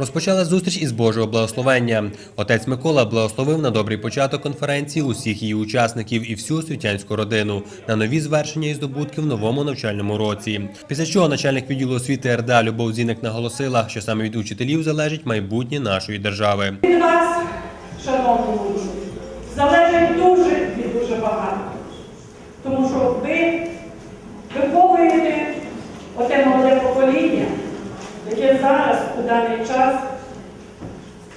Розпочала зустріч із Божого благословення. Отець Микола благословив на добрий початок конференції усіх її учасників і всю освітянську родину на нові звершення і здобутки в новому навчальному році. Після чого начальник відділу освіти РДА Любов Зінник наголосила, що саме від учителів залежить майбутнє нашої держави. Від вас, шановні залежить дуже і дуже багато. Тому що ви виховуєте оте молоде покоління, яке зараз у даний час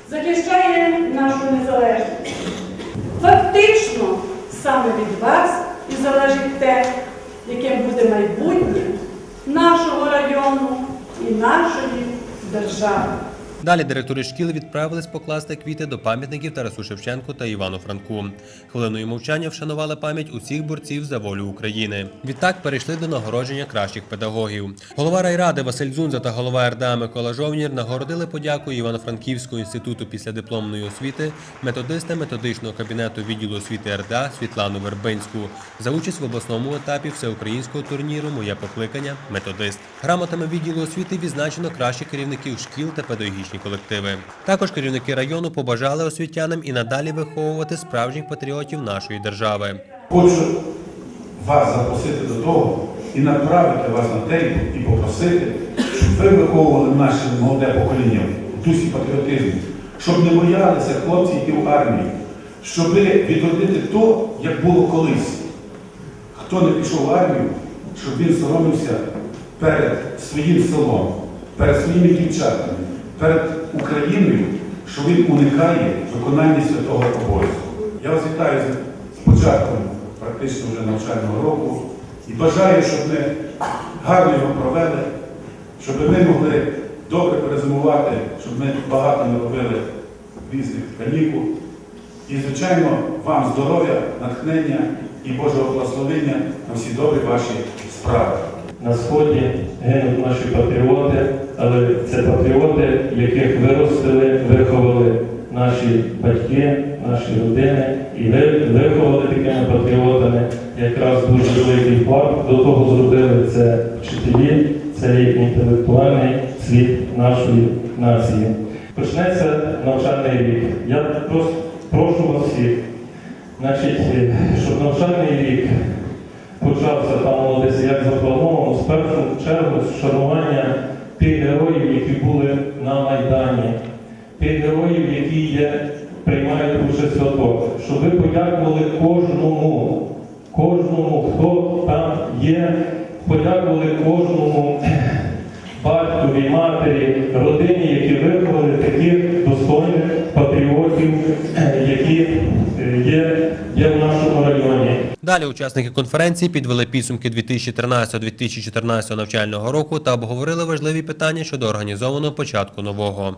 захищає нашу незалежність. Фактично, саме від вас і залежить те, яким буде майбутнє нашого району і нашої держави. Далі директори шкіл відправились покласти квіти до пам'ятників Тарасу Шевченку та Івану Франку. Хвилиною мовчання вшанували пам'ять усіх борців за волю України. Відтак перейшли до нагородження кращих педагогів. Голова райради Василь Дзунза та голова РДА Микола Жовнір нагородили подякою Івано-Франківського інституту післядипломної освіти методиста методичного кабінету відділу освіти РДА Світлану Вербинську за участь в обласному етапі всеукраїнського турніру Моє покликання методист. Грамотами відділу освіти відзначено кращих керівників шкіл та педагогічні колективи. Також керівники району побажали освітянам і надалі виховувати справжніх патріотів нашої держави. Хочу вас запросити до того і направити вас на те і попросити, щоб ви виховували наше молоде покоління в дусі патріотизму, щоб не боялися хлопці йти в армію, щоб відродити то, як було колись. Хто не пішов в армію, щоб він соромився перед своїм селом, перед своїми дівчатами, перед Україною, що він уникає виконання святого обов'язку. Я вас вітаю з- початком практично вже навчального року і бажаю, щоб ми гарно його провели, щоб ми могли добре перезимувати, щоб ми багато не робили різних канікул. І, звичайно, вам здоров'я, натхнення і Божого благословення на всі добрі ваші справи. На сході гинуть наші патріоти, але це патріоти, яких виростили, виховали наші батьки, наші родини і ви- виховали такими патріотами. Якраз дуже великий вклад до того зробили це вчителі, це є інтелектуальний світ нашої нації. Почнеться навчальний рік. Я просто прошу вас всіх, значить, е, щоб навчальний рік почався там заплановано, першу чергу вшанування тих героїв, які були на Майдані, тих героїв, які є, приймають участь в АТО, щоб ви подякували кожному, кожному, хто там є, подякували кожному батькові, матері, родині, які виховали таких достойних патріотів, які е, є, є в нашому районі. Далі учасники конференції підвели підсумки 2013-2014 навчального року та обговорили важливі питання щодо організованого початку нового.